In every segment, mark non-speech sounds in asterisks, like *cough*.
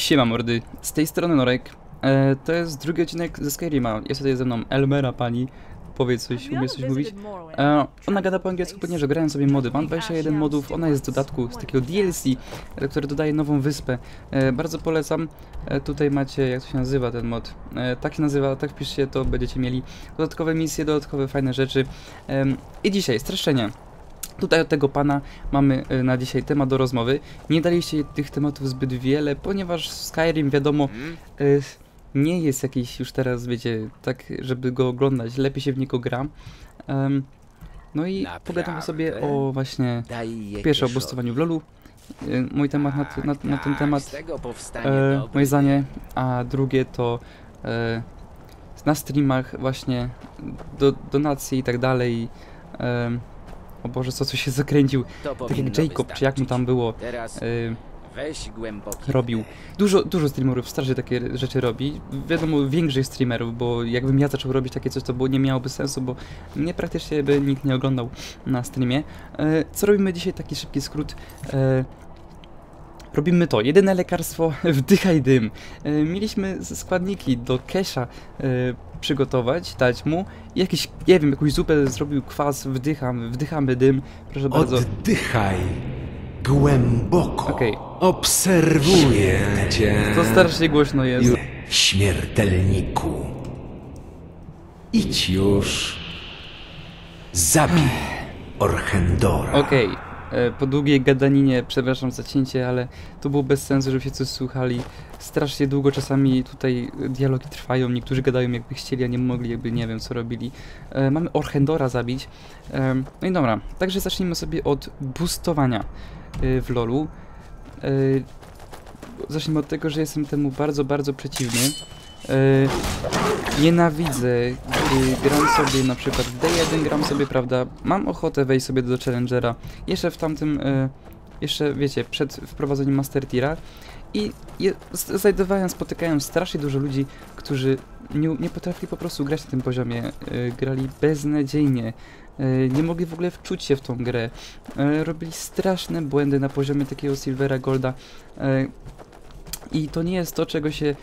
Siema mordy, z tej strony Norek. E, to jest drugi odcinek ze Skyrima. Jest tutaj ze mną Elmera pani. Powiedz coś, umie coś mówić. E, ona gada po angielsku, ponieważ grałem sobie mody. Mam 21 modów, ona jest w dodatku z takiego DLC, e, który dodaje nową wyspę. E, bardzo polecam. E, tutaj macie, jak to się nazywa ten mod. E, tak się nazywa, tak wpiszcie, to będziecie mieli dodatkowe misje, dodatkowe fajne rzeczy. Em, I dzisiaj streszczenie. Tutaj od tego pana mamy y, na dzisiaj temat do rozmowy. Nie daliście tych tematów zbyt wiele, ponieważ Skyrim, wiadomo, y, nie jest jakiś już teraz, wiecie, tak, żeby go oglądać. Lepiej się w niego gra. No i pogadamy sobie o właśnie pierwsze o Jekeszowi. boostowaniu w LoLu. Y, Mój temat na, na, na ten Tak, temat, e, moje zdanie, a drugie to e, na streamach właśnie do, donacje i tak dalej. O Boże, co, co się zakręcił. Tak jak Jacob, czy jak mu tam było, Teraz y, weź głęboki robił. Dużo, dużo streamerów strasznie takie rzeczy robi. Wiadomo, większych streamerów, bo jakbym ja zaczął robić takie coś, to było, nie miałoby sensu, bo mnie praktycznie by nikt nie oglądał na streamie. E, co robimy dzisiaj? Taki szybki skrót. E, robimy to. Jedyne lekarstwo, *laughs* wdychaj dym. E, mieliśmy składniki do kesha przygotować, dać mu. I jakiś, nie wiem, jakąś zupę zrobił kwas, wdycham, wdychamy dym. Proszę bardzo. Oddychaj głęboko. Okej. Obserwuję cię. To strasznie głośno jest. Śmiertelniku. Idź już. Zabij Orchendora. Okej, e, po długiej gadaninie, przepraszam za cięcie, ale to było bez sensu, żebyście coś słuchali. Strasznie długo czasami tutaj dialogi trwają, niektórzy gadają jakby chcieli, a nie mogli, jakby nie wiem co robili. E, mamy Orchendora zabić. E, no i dobra, także zacznijmy sobie od boostowania e, w LoLu. E, zacznijmy od tego, że jestem temu bardzo, bardzo przeciwny. Nienawidzę, gdy gram sobie na przykład w D1 gram sobie, prawda, mam ochotę wejść sobie do Challengera, jeszcze w tamtym, e, jeszcze wiecie, przed wprowadzeniem Master Tira i je, znajdowałem, spotykałem strasznie dużo ludzi, którzy nie, nie potrafili po prostu grać na tym poziomie, e, grali beznadziejnie, e, nie mogli w ogóle wczuć się w tą grę, robili straszne błędy na poziomie takiego Silvera Golda i to nie jest to, czego się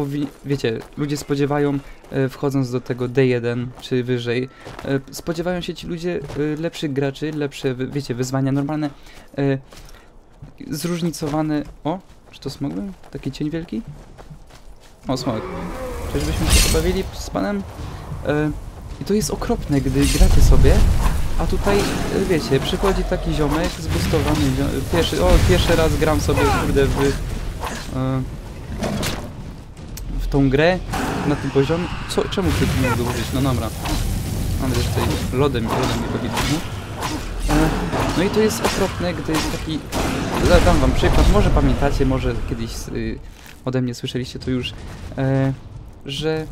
spowi- wiecie, ludzie spodziewają e, wchodząc do tego D1 czy wyżej. E, spodziewają się ci ludzie e, lepszych graczy, lepsze, wiecie, wyzwania normalne, zróżnicowane. O, czy to smogłem? Taki cień wielki? O, smog. Czyżbyśmy się pobawili z panem? I to jest okropne, gdy gracie sobie, a tutaj, wiecie, przychodzi taki ziomek zbustowany, pierwszy, o, pierwszy raz gram sobie, kurde, w... Tą grę na tym poziomie. Co, czemu krytyk nie mogę użyć? No dobra. Mam też tutaj lodem, lodem nie powinno. E, no i to jest okropne, gdy jest taki... da- Dam wam przykład, może pamiętacie, może kiedyś y, ode mnie słyszeliście to już, e, że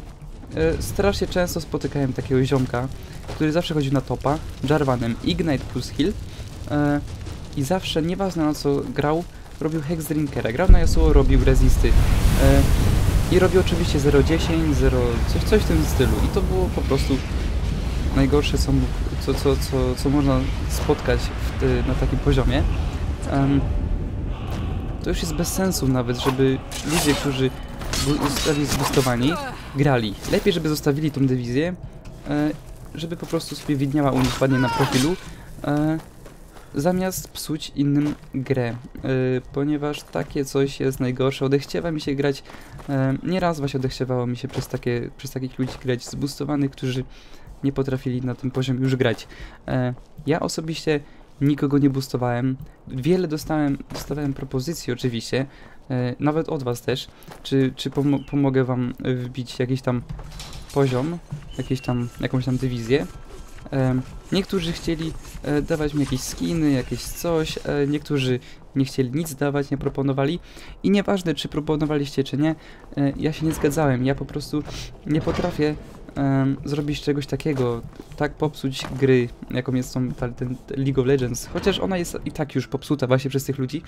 e, strasznie często spotykałem takiego ziomka, który zawsze chodził na topa, Jarvanem Ignite plus Heal i zawsze, nieważne na co grał, robił Hex Drinkera. Grał na Yasuo, robił rezisty. I robi oczywiście 0,10, 0, coś, coś w tym stylu. I to było po prostu najgorsze, co, co, co, co, co można spotkać w na takim poziomie. Em, to już jest bez sensu nawet, żeby ludzie, którzy zostali zbustowani, grali. Lepiej, żeby zostawili tą dywizję, e, żeby po prostu sobie widniała u nich ładnie na profilu, e, zamiast psuć innym grę, e, ponieważ takie coś jest najgorsze. Odechciewa mi się grać E, Nieraz właśnie odechciewało mi się przez, takie, przez takich ludzi grać zbustowanych, którzy nie potrafili na tym poziomie już grać. E, Ja osobiście nikogo nie boostowałem. Wiele dostałem, dostawałem propozycji oczywiście, e, nawet od was też, czy, czy pomo pomogę wam wbić jakiś tam poziom, jakieś tam, jakąś tam dywizję. Niektórzy chcieli e, dawać mi jakieś skiny, jakieś coś, e, niektórzy nie chcieli nic dawać, nie proponowali. I nieważne czy proponowaliście czy nie, e, ja się nie zgadzałem, ja po prostu nie potrafię zrobić czegoś takiego, tak popsuć gry, jaką jest ta, ten League of Legends, chociaż ona jest i tak już popsuta właśnie przez tych ludzi,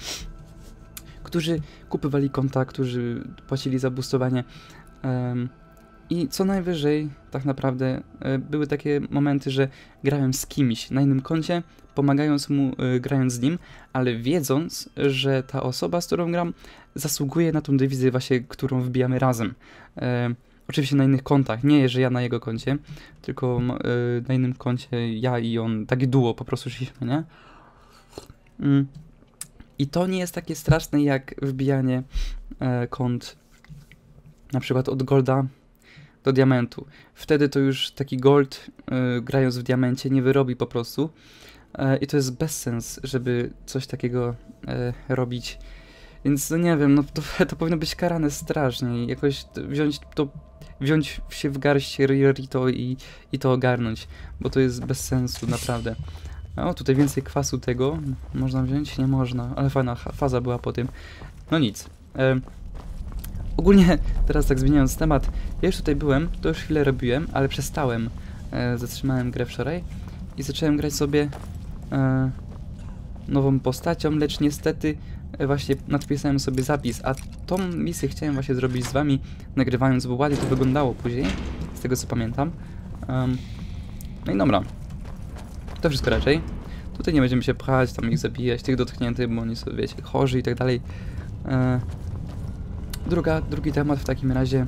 którzy kupywali konta, którzy płacili za boostowanie. I co najwyżej, tak naprawdę, e, były takie momenty, że grałem z kimś na innym koncie, pomagając mu, e, grając z nim, ale wiedząc, że ta osoba, z którą gram, zasługuje na tą dywizję właśnie, którą wbijamy razem. E, oczywiście na innych kontach, nie, że ja na jego koncie, tylko na innym koncie ja i on, takie duo po prostu szliśmy, nie? Mm. I to nie jest takie straszne jak wbijanie e, kont na przykład od golda do diamentu. Wtedy to już taki gold y, grając w diamencie nie wyrobi po prostu. E, I to jest bezsens, żeby coś takiego e, robić. Więc no nie wiem, no to, *laughs* to powinno być karane strasznie jakoś wziąć to, wziąć się w garść Rito i, i to ogarnąć, bo to jest bez sensu, naprawdę. O, tutaj więcej kwasu tego można wziąć? Nie można, ale fajna faza była po tym. No nic. E, ogólnie, teraz tak zmieniając temat, ja już tutaj byłem, to już chwilę robiłem, ale przestałem. E, zatrzymałem grę wczoraj i zacząłem grać sobie e, nową postacią, lecz niestety e, właśnie nadpisałem sobie zapis, a tą misję chciałem właśnie zrobić z wami, nagrywając, bo ładnie to wyglądało później, z tego co pamiętam. Em, no i dobra. To wszystko raczej. Tutaj nie będziemy się pchać, tam ich zabijać, tych dotkniętych, bo oni są, wiecie, chorzy i tak dalej. E, druga, drugi temat w takim razie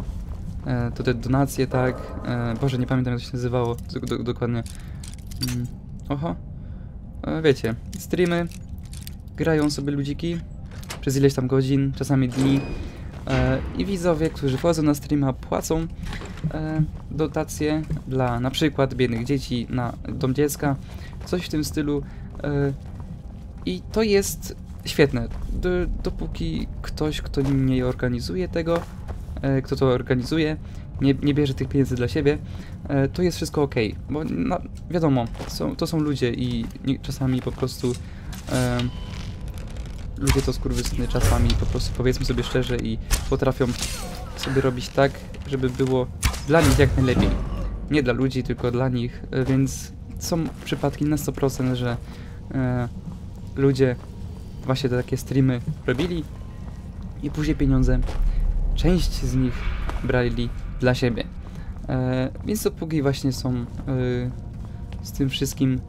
e, to te donacje, tak. E, Boże, nie pamiętam jak to się nazywało do, do, dokładnie. Mm, oho. E, wiecie, streamy, grają sobie ludziki przez ileś tam godzin, czasami dni. E, I widzowie, którzy wchodzą na streama, płacą e, dotacje dla na przykład biednych dzieci na dom dziecka, coś w tym stylu. E, I to jest świetne. Dopóki ktoś, kto nie organizuje tego, e, kto to organizuje, nie, nie bierze tych pieniędzy dla siebie, e, to jest wszystko ok. Bo no, wiadomo, są, to są ludzie i czasami po prostu e, ludzie to skurwysyny czasami po prostu powiedzmy sobie szczerze i potrafią sobie robić tak, żeby było dla nich jak najlepiej. Nie dla ludzi, tylko dla nich, e, więc są przypadki na 100%, że e, ludzie właśnie te takie streamy robili i później pieniądze część z nich brali dla siebie. E, więc dopóki właśnie są e, z tym wszystkim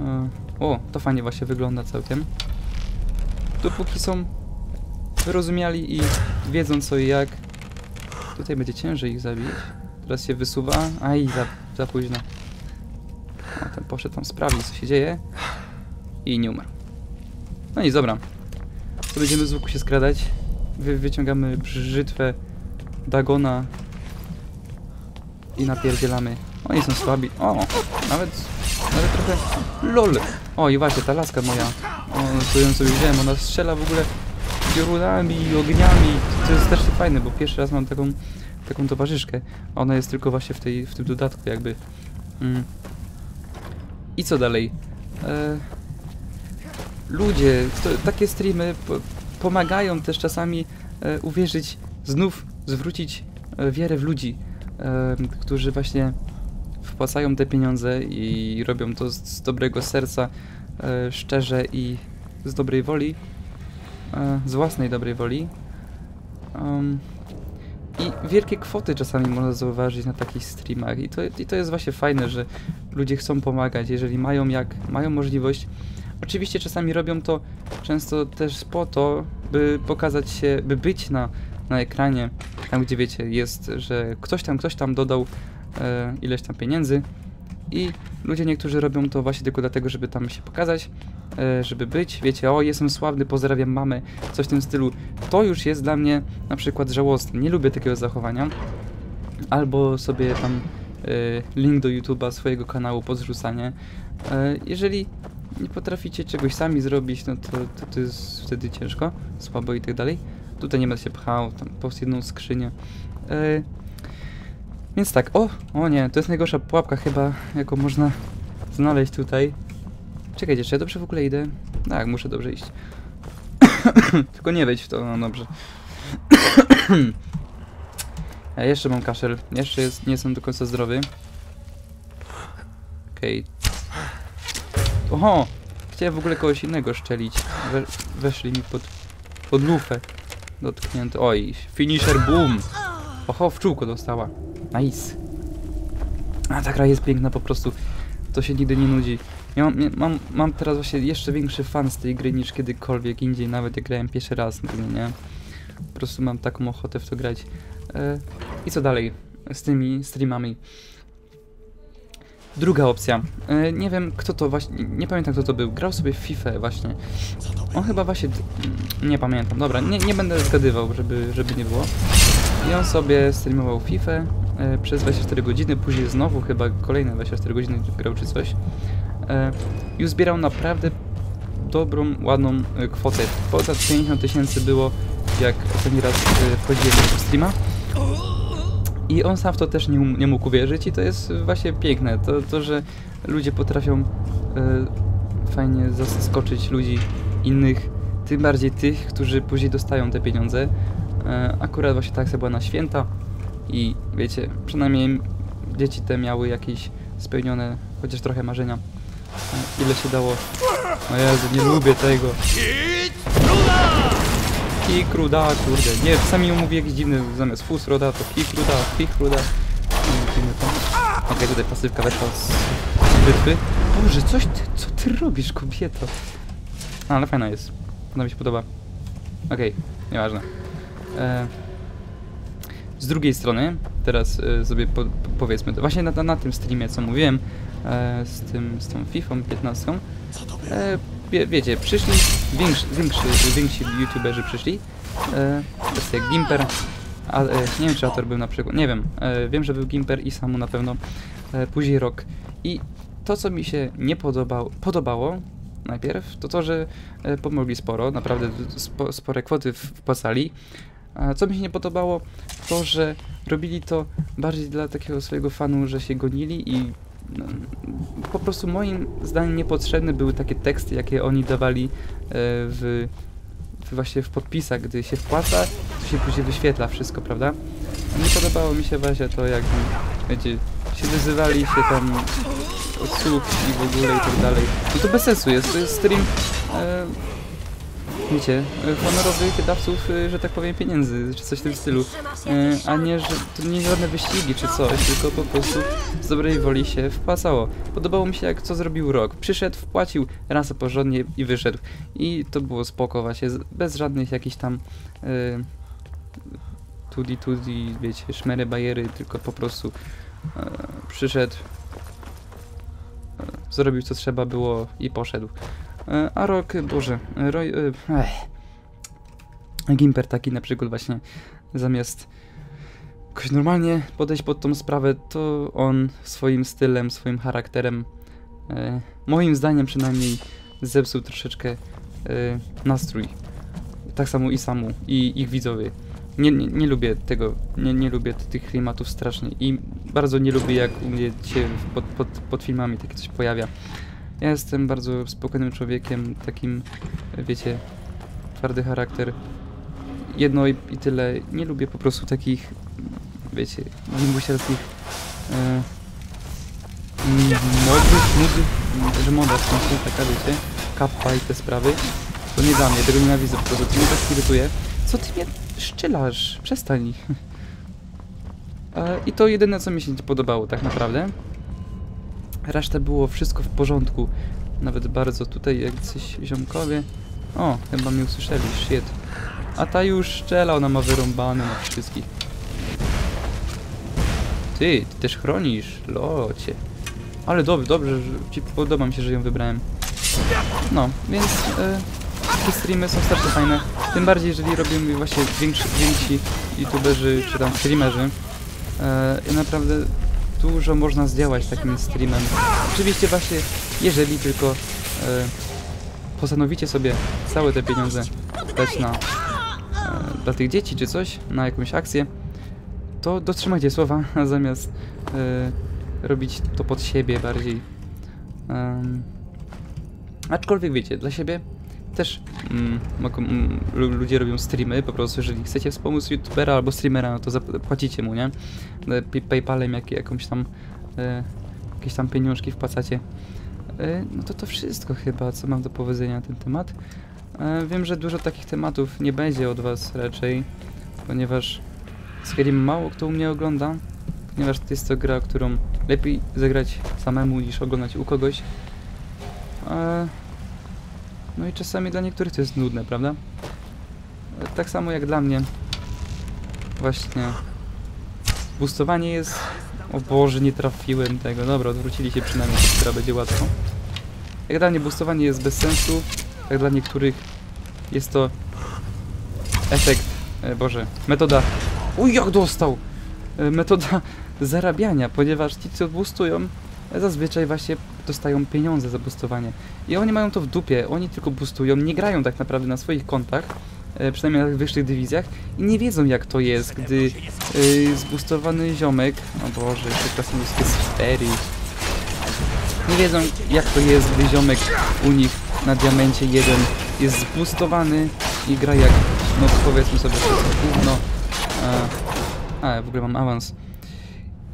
e, o, to fajnie właśnie wygląda całkiem. Dopóki są wyrozumiali i wiedzą co i jak. Tutaj będzie ciężej ich zabić. Teraz się wysuwa. Aj, za, za późno. O, ten poszedł tam sprawdzić co się dzieje. I nie umarł. No i dobra. To będziemy z łuku się skradać. Wy, wyciągamy brzytwę Dagona. I napierdzielamy. Oni są słabi. O, nawet, nawet trochę... LOL! O, i właśnie, ta laska moja. O, to ją sobie wziąłem. Ona strzela w ogóle piorunami i ogniami. To jest strasznie fajne, bo pierwszy raz mam taką, taką towarzyszkę. Ona jest tylko właśnie w, tej, w tym dodatku jakby. Mm. I co dalej? E, ludzie, to, takie streamy po, pomagają też czasami e, uwierzyć, znów zwrócić e, wiarę w ludzi, e, którzy właśnie wpłacają te pieniądze i robią to z, z dobrego serca, e, szczerze i z dobrej woli, e, z własnej dobrej woli. Um, I wielkie kwoty czasami można zauważyć na takich streamach i to, i to jest właśnie fajne, że ludzie chcą pomagać, jeżeli mają jak, mają możliwość. Oczywiście czasami robią to często też po to, by pokazać się, by być na, na ekranie, tam gdzie wiecie, jest, że ktoś tam, ktoś tam dodał e, ileś tam pieniędzy i ludzie niektórzy robią to właśnie tylko dlatego, żeby tam się pokazać, e, żeby być, wiecie, o jestem sławny, pozdrawiam mamę, coś w tym stylu. To już jest dla mnie na przykład żałosne, nie lubię takiego zachowania. Albo sobie tam e, link do YouTube'a swojego kanału pozrzucanie. E, jeżeli nie potraficie czegoś sami zrobić, no to, to, to jest wtedy ciężko, słabo i tak dalej. Tutaj nie będę się pchał, tam po jedną skrzynię. E, więc tak, o, o nie, to jest najgorsza pułapka chyba, jaką można znaleźć tutaj. Czekajcie, czy ja dobrze w ogóle idę? Tak, muszę dobrze iść. *coughs* Tylko nie wejdź w to, no dobrze. *coughs* ja jeszcze mam kaszel, jeszcze jest, nie jestem do końca zdrowy. Okej. Oho! Chciałem w ogóle kogoś innego szczelić. We, weszli mi pod, pod lufę. Dotknięty. Oj, finisher boom! Oho, w czółko dostała. Nice. A ta gra jest piękna po prostu. To się nigdy nie nudzi. Ja mam, mam, mam teraz właśnie jeszcze większy fan z tej gry niż kiedykolwiek indziej, nawet jak grałem pierwszy raz, no nie? Po prostu mam taką ochotę w to grać. E, I co dalej z tymi streamami? Druga opcja. E, nie wiem kto to właśnie, nie pamiętam kto to był. Grał sobie w FIFA właśnie. On chyba właśnie, nie pamiętam. Dobra, nie, nie będę zgadywał, żeby, żeby nie było. I on sobie streamował FIFA e, przez 24 godziny, później znowu chyba kolejne 24 godziny grał czy coś. E, I uzbierał naprawdę dobrą, ładną kwotę. Ponad 50 tysięcy było, jak ostatni raz wchodziłem na streama. I on sam w to też nie, um- nie mógł uwierzyć i to jest właśnie piękne. To, to że ludzie potrafią e, fajnie zaskoczyć ludzi innych, tym bardziej tych, którzy później dostają te pieniądze. E, akurat właśnie tak akcja była na święta i wiecie, przynajmniej dzieci te miały jakieś spełnione chociaż trochę marzenia. E, ile się dało. O Jezu, nie lubię tego. Kikruda, kurde. Nie, czasami ją mówi jakiś dziwny zamiast fusroda, to kikruda, kikruda. Nie, dziwny to. Okej, tutaj pasywka weszła z bitwy. Boże, coś ty, co ty robisz, kobieto? A, ale fajna jest. Ona mi się podoba. Okej, nieważne. E, z drugiej strony, teraz e, sobie po, po, powiedzmy, to właśnie na, na, na tym streamie, co mówiłem, e, z, tym, z tą FIFA 15, e, wie, wiecie, przyszli większy, większy, więksi youtuberzy przyszli, e, tacy jak Gimper, a, e, nie wiem czy Ator był na przykład, nie wiem, e, wiem, że był Gimper i Samu na pewno, e, później Rock i to, co mi się nie podobało, podobało najpierw, to to, że e, pomogli sporo, naprawdę spo, spore kwoty wpłacali. A co mi się nie podobało, to, że robili to bardziej dla takiego swojego fanu, że się gonili i po prostu moim zdaniem niepotrzebne były takie teksty, jakie oni dawali e, w, w właśnie w podpisach, gdy się wpłaca, to się później wyświetla wszystko, prawda? Nie podobało mi się właśnie to, jak wiecie, się wyzywali się tam sług i w ogóle i tak dalej. No to bez sensu jest, to jest stream e, wiecie, honorowych dawców, e, że tak powiem, pieniędzy, czy coś w tym stylu. E, a nie, że to nie żadne wyścigi czy coś, tylko po prostu z dobrej woli się wpłacało. Podobało mi się jak co zrobił Rok. Przyszedł, wpłacił raz porządnie i wyszedł. I to było spoko właśnie, bez żadnych jakichś tam e, tudi tudi, wiecie, szmery bajery, tylko po prostu e, przyszedł, zrobił co trzeba było i poszedł. E, a rok, boże, Roy, e. Gimper taki na przykład właśnie zamiast jakoś normalnie podejść pod tą sprawę, to on swoim stylem, swoim charakterem, e, moim zdaniem przynajmniej zepsuł troszeczkę e, nastrój. Tak samo i samu, i ich widzowie. Nie, nie, nie lubię tego, nie, nie lubię tych klimatów strasznie i bardzo nie lubię jak u mnie się pod, pod, pod filmami takie coś pojawia. Ja jestem bardzo spokojnym człowiekiem, takim, wiecie, twardy charakter. Jedno i, i tyle. Nie lubię po prostu takich, wiecie, gimbusiarskich e, modów, nudów, że moda w sensie taka, wiecie, kappa i te sprawy. To nie dla mnie, tego nienawidzę po prostu, to mnie tak irytuje. Co ty mnie szczelasz? Przestań. *laughs* E, I to jedyne, co mi się podobało tak naprawdę. Reszta było wszystko w porządku. Nawet bardzo tutaj jacyś ziomkowie. O, chyba mnie usłyszeli, shit. A ta już szczela, ona ma wyrąbane na wszystkich. Ty, ty też chronisz, locie. Ale dobrze, dobrze, ci podoba mi się, że ją wybrałem. No, więc e, te streamy są strasznie fajne. Tym bardziej, jeżeli robią właśnie większy, więksi youtuberzy czy tam streamerzy. I naprawdę dużo można zdziałać takim streamem. Oczywiście właśnie, jeżeli tylko e, postanowicie sobie całe te pieniądze dać na e, dla tych dzieci czy coś, na jakąś akcję, to dotrzymajcie słowa, *laughs* zamiast e, robić to pod siebie bardziej. Em, aczkolwiek wiecie, dla siebie też mm, mm, lu- ludzie robią streamy, po prostu jeżeli chcecie wspomóc youtubera albo streamera, no to zapłacicie mu, nie? E, Pay- Paypalem jak, jakąś tam e, jakieś tam pieniążki wpłacacie. E, no to to wszystko chyba, co mam do powiedzenia na ten temat. E, wiem, że dużo takich tematów nie będzie od was raczej, ponieważ Skyrim mało kto u mnie ogląda, ponieważ to jest to gra, którą lepiej zagrać samemu niż oglądać u kogoś. E, no i czasami dla niektórych to jest nudne, prawda? Tak samo jak dla mnie. Właśnie. Boostowanie jest... O Boże, nie trafiłem tego. Dobra, odwrócili się przynajmniej, która będzie łatwo. Jak dla mnie boostowanie jest bez sensu, tak dla niektórych jest to efekt, e, Boże, metoda, uj jak dostał, e, metoda zarabiania, ponieważ ci co boostują zazwyczaj właśnie dostają pieniądze za boostowanie i oni mają to w dupie, oni tylko boostują, nie grają tak naprawdę na swoich kontach, e, przynajmniej na wyższych dywizjach i nie wiedzą jak to jest, gdy e, zboostowany ziomek, o Boże, jeszcze krasnoludzkie jest 4, nie wiedzą jak to jest, gdy ziomek u nich na diamencie 1 jest zboostowany i gra jak, no powiedzmy sobie, to gówno. A, a, w ogóle mam awans.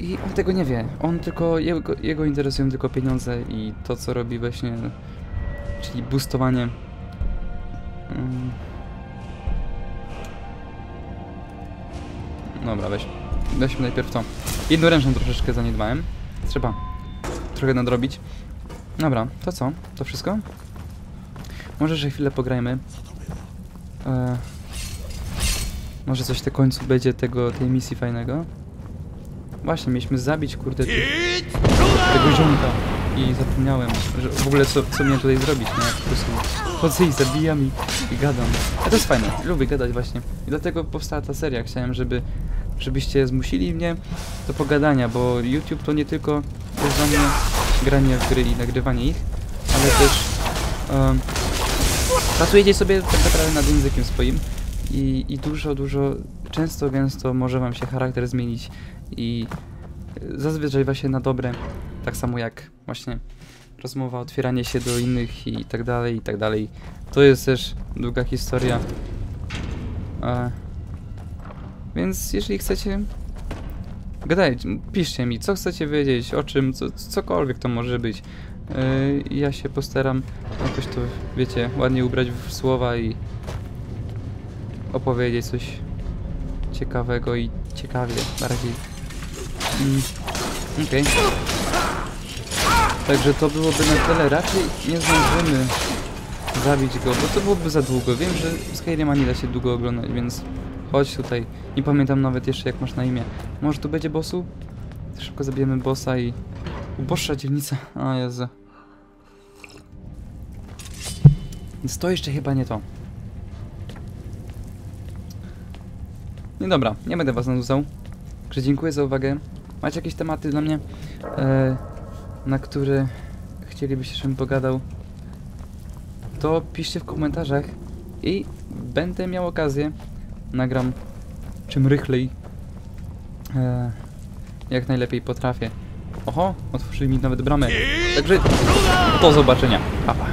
I on tego nie wie. On tylko, jego, jego interesują tylko pieniądze i to co robi właśnie, czyli boostowanie. Mm. Dobra, weź. Weźmy najpierw to. Jednoręczną troszeczkę zaniedbałem. Trzeba trochę nadrobić. Dobra, to co? To wszystko? Może, że chwilę pograjmy. E, może coś na końcu będzie tego, tej misji fajnego. Właśnie, mieliśmy zabić, kurde, ty, tego ziomka. I zapomniałem, że w ogóle co, co miałem tutaj zrobić, nie? Po prostu chodzę i zabijam i, i gadam. A to jest fajne, lubię gadać właśnie. I dlatego powstała ta seria. Chciałem, żeby, żebyście zmusili mnie do pogadania, bo YouTube to nie tylko jest dla mnie granie w gry i nagrywanie ich, ale też um, pracujecie sobie tak naprawdę nad językiem swoim i, i dużo, dużo, często, gęsto może wam się charakter zmienić i zazwyczaj właśnie na dobre, tak samo jak właśnie rozmowa, otwieranie się do innych i tak dalej, i tak dalej. To jest też długa historia. E, więc jeżeli chcecie, gadajcie, piszcie mi, co chcecie wiedzieć, o czym, co, cokolwiek to może być. Yy, ja się postaram jakoś to, wiecie, ładnie ubrać w słowa i opowiedzieć coś ciekawego i ciekawie bardziej. Mm, Okej. Także to byłoby na tyle. Raczej nie zdążymy zabić go, bo to byłoby za długo. Wiem, że Skyrima nie da się długo oglądać, więc chodź tutaj. Nie pamiętam nawet jeszcze jak masz na imię. Może tu będzie bossu? Szybko zabijemy bossa i... Uboższa dzielnica. O Jezu. Więc to jeszcze chyba nie to. No dobra, nie będę was nanudzał. Także dziękuję za uwagę. Macie jakieś tematy dla mnie, e, na które chcielibyście, żebym pogadał? To piszcie w komentarzach i będę miał okazję. Nagram czym rychlej. E, jak najlepiej potrafię. Oho, otworzyli mi nawet bramę. Także do zobaczenia. Pa, pa.